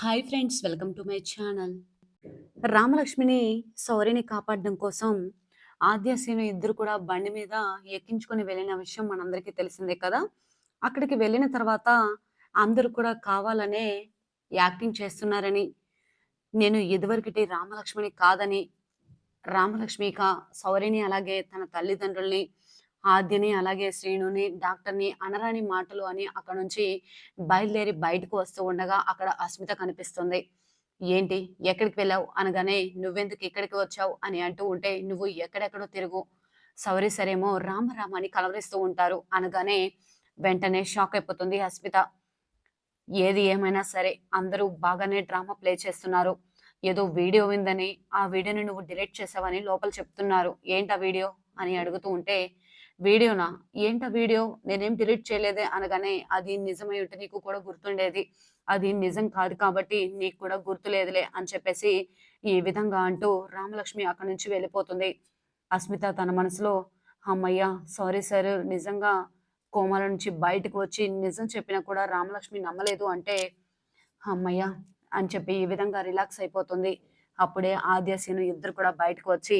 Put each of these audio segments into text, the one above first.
Hi friends welcome to my channel రామలక్ష్మిని సౌర్యని కాపాడడం కోసం ఆద్యసీను ఇద్దరు కూడా బండి మీద ఎక్కించుకొని వెళ్ళిన విషయం మనందరికీ తెలిసిందే కదా? అక్కడికి వెళ్ళిన తర్వాత అందరూ కూడా కావాలనే యాక్టింగ్ చేస్తున్నారని. నేను ఇదివరకటి రామలక్ష్మిని కాదని రామలక్ష్మి కా సౌర్యని అలాగే తన తల్లిదండ్రుల్ని ఆద్యని అలాగే శ్రీనుని డాక్టర్ని అనరాని మాటలు అని అక్కడ నుంచి బయలుదేరి బయటకు వస్తూ ఉండగా అక్కడ అస్మిత కనిపిస్తుంది. ఏంటి? ఎక్కడికి వెళ్ళావు? అనగానే నువ్వెందుకు ఇక్కడికి వచ్చావు? అని అంటూ ఉంటే నువ్వు ఎక్కడెక్కడో తిరుగు. సౌరి సరేమో రామరామ అని కలవరిస్తూ ఉంటారు. అనగానే వెంటనే షాక్ అయిపోతుంది అస్మిత. ఏది ఏమైనా సరే అందరూ బాగానే డ్రామా ప్లే చేస్తున్నారు. ఏదో వీడియో ఉందని ఆ వీడియోని నువ్వు డిలీట్ చేసావని లోపల చెప్తున్నారు. ఏంటి ఆ వీడియో? అని అడుగుతూ ఉంటే వీడియోనా? ఏంట వీడియో? నేనేం డిలీట్ చేయలేదే అనగానే అది నిజమై ఉంటే నీకు కూడా గుర్తుండేది. అది నిజం కాదు కాబట్టి నీకు కూడా గుర్తులేదులే అని చెప్పేసి ఈ విధంగా అంటూ రామలక్ష్మి అక్కడి నుంచి వెళ్ళిపోతుంది. అస్మిత తన మనసులో అమ్మయ్య సారీ సార్ నిజంగా కోమాల నుంచి బయటకు వచ్చి నిజం చెప్పినా కూడా రామలక్ష్మి నమ్మలేదు అంటే అమ్మయ్య అని చెప్పి ఈ విధంగా రిలాక్స్ అయిపోతుంది. అప్పుడే ఆద్యాసీను ఇద్దరు కూడా బయటకు వచ్చి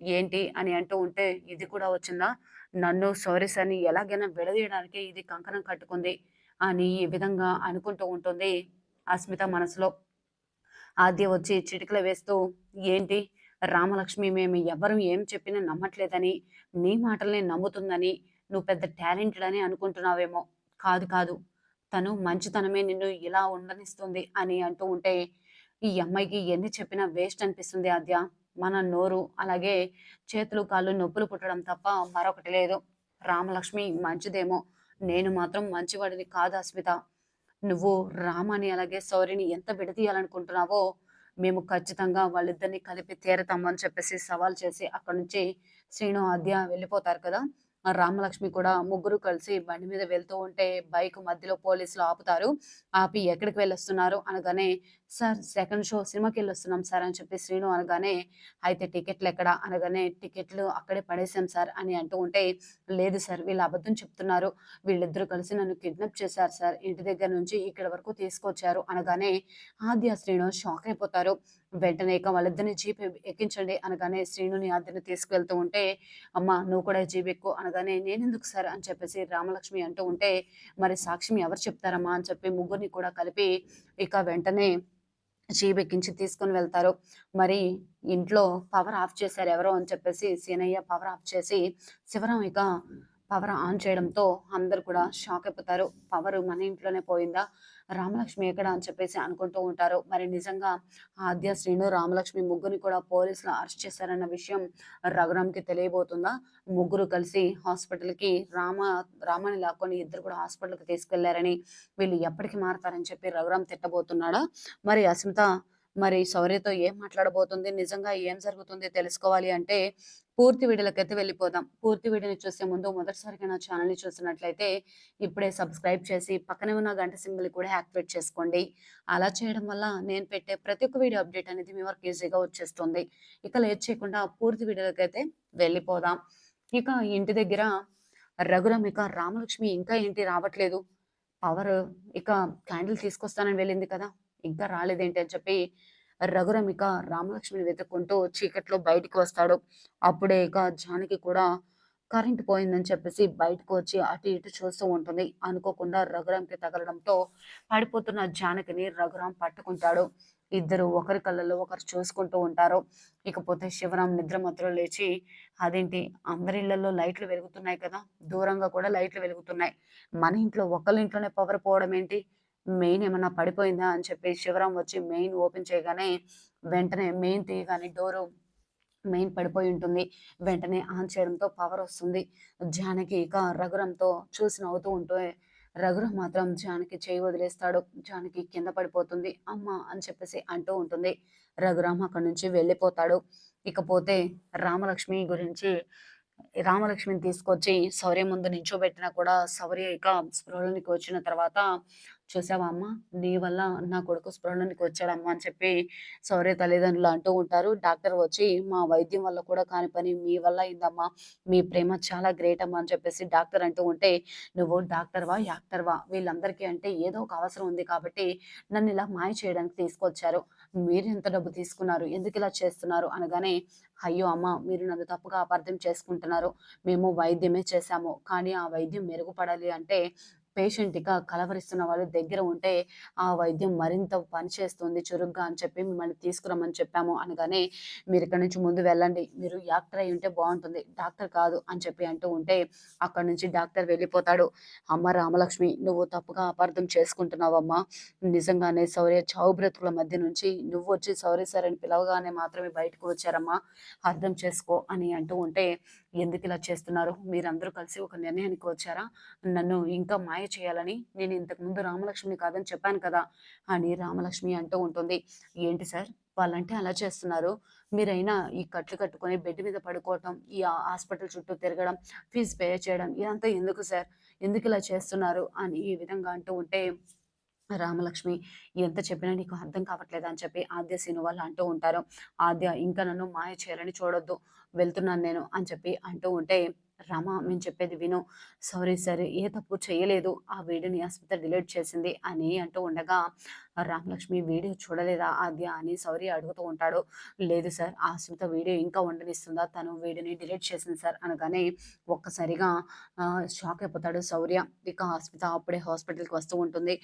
ఏంటి అని అంటూ ఉంటే ఇది కూడా వచ్చిందా? నన్ను సోరీస్ అని ఎలాగైనా విడదీయడానికి ఇది కంకణం కట్టుకుంది అని ఈ విధంగా అనుకుంటూ ఉంటుంది అస్మిత మనసులో. ఆద్య వచ్చి చిటికలు వేస్తూ ఏంటి? రామలక్ష్మి మేము ఎవరు ఏం చెప్పినా నమ్మట్లేదని నీ మాటల్ని నమ్ముతుందని నువ్వు పెద్ద టాలెంటెడ్ అని అనుకుంటున్నావేమో. కాదు కాదు. తను మంచితనమే నిన్ను ఇలా ఉండనిస్తుంది అని అంటూ ఉంటే ఈ అమ్మాయికి ఎన్ని చెప్పినా వేస్ట్ అనిపిస్తుంది ఆద్య. మన నోరు అలాగే చేతులు కాళ్ళు నొప్పులు పుట్టడం తప్ప మరొకటి లేదు. రామలక్ష్మి మంచిదేమో. నేను మాత్రం మంచివాడిని కాదు అస్మిత. నువ్వు రామని అలాగే సౌరిని ఎంత విడదీయాలనుకుంటున్నావో మేము ఖచ్చితంగా వాళ్ళిద్దరిని కలిపి తీరతామని చెప్పేసి సవాల్ చేసి అక్కడి నుంచి శ్రీను ఆద్య వెళ్ళిపోతారు కదా. రామలక్ష్మి కూడా ముగ్గురు కలిసి బండి మీద వెళ్తూ ఉంటే బైక్ మధ్యలో పోలీసులు ఆపుతారు. ఆపి ఎక్కడికి వెళ్ళొస్తున్నారు అనగానే సార్ సెకండ్ షో సినిమాకి వెళ్ళొస్తున్నాం సార్ అని చెప్పి శ్రీను అనగానే అయితే టికెట్లు ఎక్కడ? అనగానే టికెట్లు అక్కడే పడేసాం సార్ అని అంటూ ఉంటే లేదు సార్ వీళ్ళు అబద్ధం చెప్తున్నారు. వీళ్ళిద్దరూ కలిసి నన్ను కిడ్నాప్ చేశారు సార్. ఇంటి దగ్గర నుంచి ఇక్కడ వరకు తీసుకొచ్చారు అనగానే ఆద్య శ్రీను షాక్ అయిపోతారు. వెంటనే ఇక వాళ్ళిద్దరిని జీప్ ఎక్కించండి అనగానే శ్రీనుని ఆద్యని తీసుకువెళ్తూ ఉంటే అమ్మ నువ్వు కూడా జీప్ ఎక్కువ అనగానే నేనెందుకు సార్ అని చెప్పేసి రామలక్ష్మి అంటూ ఉంటే మరి సాక్ష్యం ఎవరు చెప్తారమ్మా అని చెప్పి ముగ్గురిని కూడా కలిపి ఇక వెంటనే జీప్ ఎక్కించి తీసుకొని వెళ్తారు. మరి ఇంట్లో పవర్ ఆఫ్ చేశారు ఎవరో అని చెప్పేసి సీనయ్య పవర్ ఆఫ్ చేసి శివరాం ఇక పవర్ ఆన్ చేయడంతో అందరు కూడా షాక్ అయిపోతారు. పవర్ మన ఇంట్లోనే పోయిందా? రామలక్ష్మి ఎక్కడ అని చెప్పేసి అనుకుంటూ ఉంటారు. మరి నిజంగా ఆద్య శ్రీను రామలక్ష్మి ముగ్గురిని కూడా పోలీసులు అరెస్ట్ చేశారన్న విషయం రఘురామ్కి తెలియబోతుందా? ముగ్గురు కలిసి హాస్పిటల్కి రామ రామని లాక్కొని ఇద్దరు కూడా హాస్పిటల్కి తీసుకెళ్ళారని వీళ్ళు ఎప్పటికి మారతారని చెప్పి రఘురామ్ తిట్టబోతున్నాడా? మరి అస్మిత మరి శౌర్యతో ఏం మాట్లాడబోతుంది? నిజంగా ఏం జరుగుతుంది తెలుసుకోవాలి అంటే పూర్తి వీడియోలకైతే వెళ్ళిపోదాం. పూర్తి వీడియోని చూసే ముందు మొదటిసారిగా నా ఛానల్ని చూసినట్లయితే ఇప్పుడే సబ్స్క్రైబ్ చేసి పక్కనే ఉన్న గంట సింబల్ కూడా యాక్టివేట్ చేసుకోండి. అలా చేయడం వల్ల నేను పెట్టే ప్రతి ఒక్క వీడియో అప్డేట్ అనేది మీ వరకు ఈజీగా వచ్చేస్తుంది. ఇక లేట్ చేయకుండా పూర్తి వీడియోలకైతే వెళ్ళిపోదాం. ఇక ఇంటి దగ్గర రఘురామ్ ఇక రామలక్ష్మి ఇంకా ఏంటి? రావట్లేదు. పవర్ ఇక క్యాండిల్ తీసుకొస్తానని వెళ్ళింది కదా? ఇంకా రాలేదేంటి అని చెప్పి రఘురం ఇక రామలక్ష్మిని వెతుక్కుంటూ చీకట్లో బయటికి వస్తాడు. అప్పుడే ఇక జానకి కూడా కరెంట్ పోయిందని చెప్పేసి బయటకు వచ్చి అటు ఇటు చూస్తూ ఉంటుంది. అనుకోకుండా రఘురామ్కి తగలడంతో పడిపోతున్న జానకిని రఘురామ్ పట్టుకుంటాడు. ఇద్దరు ఒకరి కళ్ళలో ఒకరు చూసుకుంటూ ఉంటారు. ఇకపోతే శివరాం నిద్ర మధ్యలో లేచి అదేంటి అందరి ఇళ్ళలో లైట్లు వెలుగుతున్నాయి కదా? దూరంగా కూడా లైట్లు వెలుగుతున్నాయి. మన ఇంట్లో ఒకళ్ళ ఇంట్లోనే పవర్ పోవడం ఏంటి? మెయిన్ ఏమన్నా పడిపోయిందా అని చెప్పి శివరాం వచ్చి మెయిన్ ఓపెన్ చేయగానే వెంటనే మెయిన్ తీయగానే డోరు మెయిన్ పడిపోయి ఉంటుంది. వెంటనే ఆన్ చేయడంతో పవర్ వస్తుంది. జానకి ఇక రఘురంతో చూసి నవ్వుతూ ఉంటే రఘురం మాత్రం జానకి చేయి వదిలేస్తాడు. జానకి కింద పడిపోతుంది. అమ్మ అని చెప్పేసి అంటూ ఉంటుంది. రఘురామ్ అక్కడి నుంచి వెళ్ళిపోతాడు. ఇకపోతే రామలక్ష్మి గురించి రామలక్ష్మిని తీసుకొచ్చి శౌర్య ముందు నించోబెట్టినా కూడా శౌర్య ఇక స్పృహలోనికి వచ్చిన తర్వాత చూసావా అమ్మ? నీ వల్ల నా కొడుకు స్పృహలోనికి వచ్చాడమ్మా అని చెప్పి శౌర్య తల్లిదండ్రులు అంటూ ఉంటారు. డాక్టర్ వచ్చి మా వైద్యం వల్ల కూడా కాని పని మీ వల్ల అయిందమ్మా. మీ ప్రేమ చాలా గ్రేట్ అమ్మా అని చెప్పేసి డాక్టర్ అంటూ ఉంటే నువ్వు డాక్టర్వా యాక్టర్వా? వీళ్ళందరికీ అంటే ఏదో ఒక అవసరం ఉంది కాబట్టి నన్ను ఇలా మాయ చేయడానికి తీసుకొచ్చారు. మీరు ఎంత డబ్బు తీసుకున్నారు ఎందుకు ఇలా చేస్తున్నారు? అనగానే అయ్యో అమ్మ మీరు నన్ను తప్పుగా అపార్థం చేసుకుంటున్నారు. మేము వైద్యమే చేశాము. కానీ ఆ వైద్యం మెరుగుపడాలి అంటే పేషెంట్‌గా కలవరిస్తున్న వాళ్ళు దగ్గర ఉంటే, ఆ వైద్యం మరింత పనిచేస్తుంది చురుగ్గా అని చెప్పి మిమ్మల్ని తీసుకురమ్మని చెప్పాము అనగానే, మీరు ఇక్కడ నుంచి ముందు వెళ్ళండి. మీరు యాక్టర్ అయి ఉంటే బాగుంటుంది డాక్టర్ కాదు" అని చెప్పి అంటూ ఉంటే, అక్కడి నుంచి డాక్టర్ వెళ్ళిపోతాడు. "అమ్మ రామలక్ష్మి నువ్వు తప్పుగా అపార్థం చేసుకుంటున్నావమ్మా. నిజంగానే శౌర్య చావు బ్రతుకుల మధ్య నుంచి నువ్వు వచ్చి శౌర్య సార్ అని పిలవగానే మాత్రమే బయటకు వచ్చారమ్మా. అర్థం చేసుకో" అని అంటూ ఉంటే, ఎందుకు ఇలా చేస్తున్నారు? మీరందరూ కలిసి ఒక నిర్ణయానికి వచ్చారా? నన్ను ఇంకా మాయ చేయాలని నేను ఇంతకుముందు రామలక్ష్మి కాదని చెప్పాను కదా అని రామలక్ష్మి అంటూ ఉంటుంది. ఏంటి సార్? వాళ్ళంటే అలా చేస్తున్నారు. మీరైనా ఈ కట్లు కట్టుకొని బెడ్ మీద పడుకోవటం ఈ హాస్పిటల్ చుట్టూ తిరగడం ఫీజు పే చేయడం ఇదంతా ఎందుకు సార్? ఎందుకు ఇలా చేస్తున్నారు? అని ఈ విధంగా అంటూ ఉంటే రామలక్ష్మి ఎంత చెప్పినా నీకు అర్థం కావట్లేదు? అని చెప్పి ఆద్య సీను వాళ్ళు అంటూ ఉంటారు. ఆద్య ఇంకా నన్ను మాయ చేయాలని చూడొద్దు వెళ్తున్నాను నేను అని చెప్పి అంటూ ఉంటే రామ మేము చెప్పేది విను. సారీ సరే ఏ తప్పు చేయలేదు. ఆ వీడియోని ఆస్పత్రి డిలీట్ చేసింది అని అంటూ ఉండగా రామలక్ష్మి వీడియో చూడలేదా ఆద్య అని సౌరి అడుగుతూ ఉంటాడు. లేదు సార్ ఆ ఆస్మిత వీడియో ఇంకా ఉండనిస్తుందా? తను వీడియోని డిలీట్ చేసింది సార్ అనగానే ఒక్కసారిగా షాక్ అయిపోతాడు శౌర్య ఇక అస్మిత అప్పుడే హాస్పిటల్కి వస్తూ ఉంటుంది.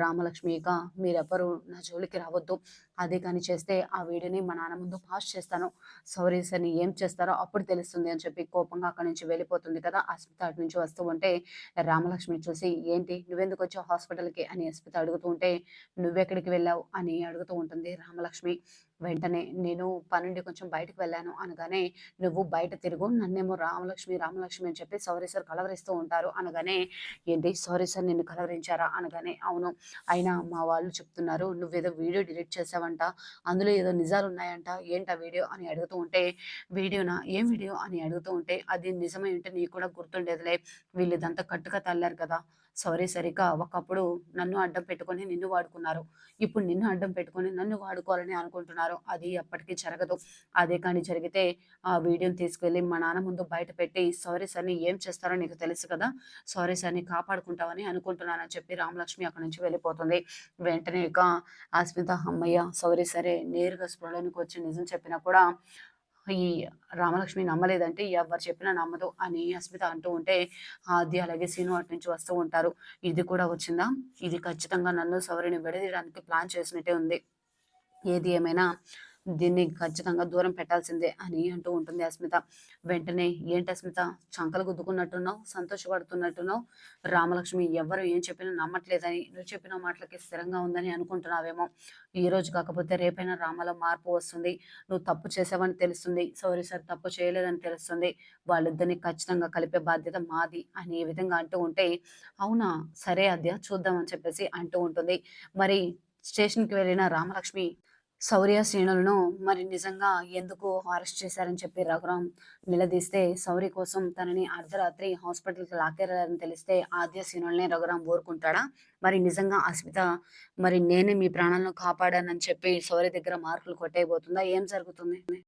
రామలక్ష్మి ఇక మీరెవ్వరు నా జోలికి రావద్దు. అదే కానీ చేస్తే ఆ వీడియోని మా నాన్న ముందు పాస్ చేస్తాను. సౌరీ సార్ని ఏం చేస్తారో అప్పుడు తెలుస్తుంది అని చెప్పి కోపంగా అక్కడి నుంచి వెళ్ళిపోతుంది కదా. అస్మిత అటు నుంచి వస్తూ ఉంటే రామలక్ష్మి చూసి ఏంటి నువ్వెందుకు వచ్చావు హాస్పిటల్కి అని అస్మిత అడుగుతూ ఉంటే నువ్వు నువ్వెక్కడికి వెళ్ళావు అని అడుగుతూ ఉంటుంది రామలక్ష్మి. వెంటనే నేను పనుండి కొంచెం బయటకు వెళ్ళాను అనగానే నువ్వు బయట తిరుగు నన్నేమో రామలక్ష్మి రామలక్ష్మి అని చెప్పి సారీ సార్ కలవరిస్తూ ఉంటారు. అనగానే ఏంటి సారీ సార్ నిన్ను కలవరించారా? అనగానే అవును అయినా మా వాళ్ళు చెప్తున్నారు నువ్వేదో వీడియో డిలీట్ చేసావంట అందులో ఏదో నిజాలు ఉన్నాయంట ఏంటా వీడియో? అని అడుగుతూ ఉంటే వీడియోనా? ఏం వీడియో? అని అడుగుతూ ఉంటే అది నిజమై ఉంటే నీకు కూడా గుర్తుండేదిలే వీళ్ళు ఇదంతా కట్టుగా తల్లారు కదా సారీ సరిగా ఒకప్పుడు నన్ను అడ్డం పెట్టుకొని నిన్ను వాడుకున్నారు. ఇప్పుడు నిన్ను అడ్డం పెట్టుకొని నన్ను వాడుకోవాలని అనుకుంటున్నారు. అది ఎప్పటికీ జరగదు. అదే కానీ జరిగితే ఆ వీడియోని తీసుకెళ్ళి మా నాన్న ముందు బయట పెట్టి సారీ సార్ని ఏం చేస్తారో నీకు తెలుసు కదా? సారీ సార్ని కాపాడుకుంటావని అనుకుంటున్నానని చెప్పి రామలక్ష్మి అక్కడి నుంచి వెళ్ళిపోతుంది. వెంటనే ఇక అస్మిత అమ్మయ్య సారీ సరే నేరుగా స్పృహలోనికి వచ్చి నిజం చెప్పినా కూడా ఈ రామలక్ష్మి నమ్మలేదంటే ఎవరు చెప్పినా నమ్మదు అని అస్మిత అంటూ ఉంటే ఆది అలాగే సీను అటు నుంచి వస్తూ ఉంటారు. ఇది కూడా వచ్చిందా? ఇది ఖచ్చితంగా నన్ను సవరిని విడదీయడానికి ప్లాన్ చేసినట్టే ఉంది. ఏది ఏమైనా దీన్ని ఖచ్చితంగా దూరం పెట్టాల్సిందే అని అంటూ ఉంటుంది అస్మిత. వెంటనే ఏంటి అస్మిత? చంకలు గుద్దుకున్నట్టున్నావు సంతోషపడుతున్నట్టున్నావు. రామలక్ష్మి ఎవరు ఏం చెప్పినా నమ్మట్లేదని నువ్వు చెప్పిన మాటలకి స్థిరంగా ఉందని అనుకుంటున్నావేమో. ఈ రోజు కాకపోతే రేపైనా రామలో మార్పు వస్తుంది. నువ్వు తప్పు చేసావని తెలుస్తుంది. సారీ సార్ తప్పు చేయలేదని తెలుస్తుంది. వాళ్ళిద్దరిని ఖచ్చితంగా కలిపే బాధ్యత మాది అని ఈ విధంగా అంటూ ఉంటే అవునా? సరే అద్య చూద్దామని చెప్పేసి అంటూ ఉంటుంది. మరి స్టేషన్కి వెళ్ళిన రామలక్ష్మి శౌర్య శ్రేణులను మరి నిజంగా ఎందుకు అరెస్ట్ చేశారని చెప్పి రఘురాం నిలదీస్తే శౌర్య కోసం తనని అర్ధరాత్రి హాస్పిటల్కి లాక్కెళ్ళారని తెలిస్తే ఆద్య శ్రేణులనే రఘురాం ఊరుకుంటాడా? మరి నిజంగా అస్మిత మరి నేనే మీ ప్రాణాలను కాపాడానని చెప్పి శౌర్య దగ్గర మార్కులు కొట్టేయబోతుందా? ఏం జరుగుతుంది?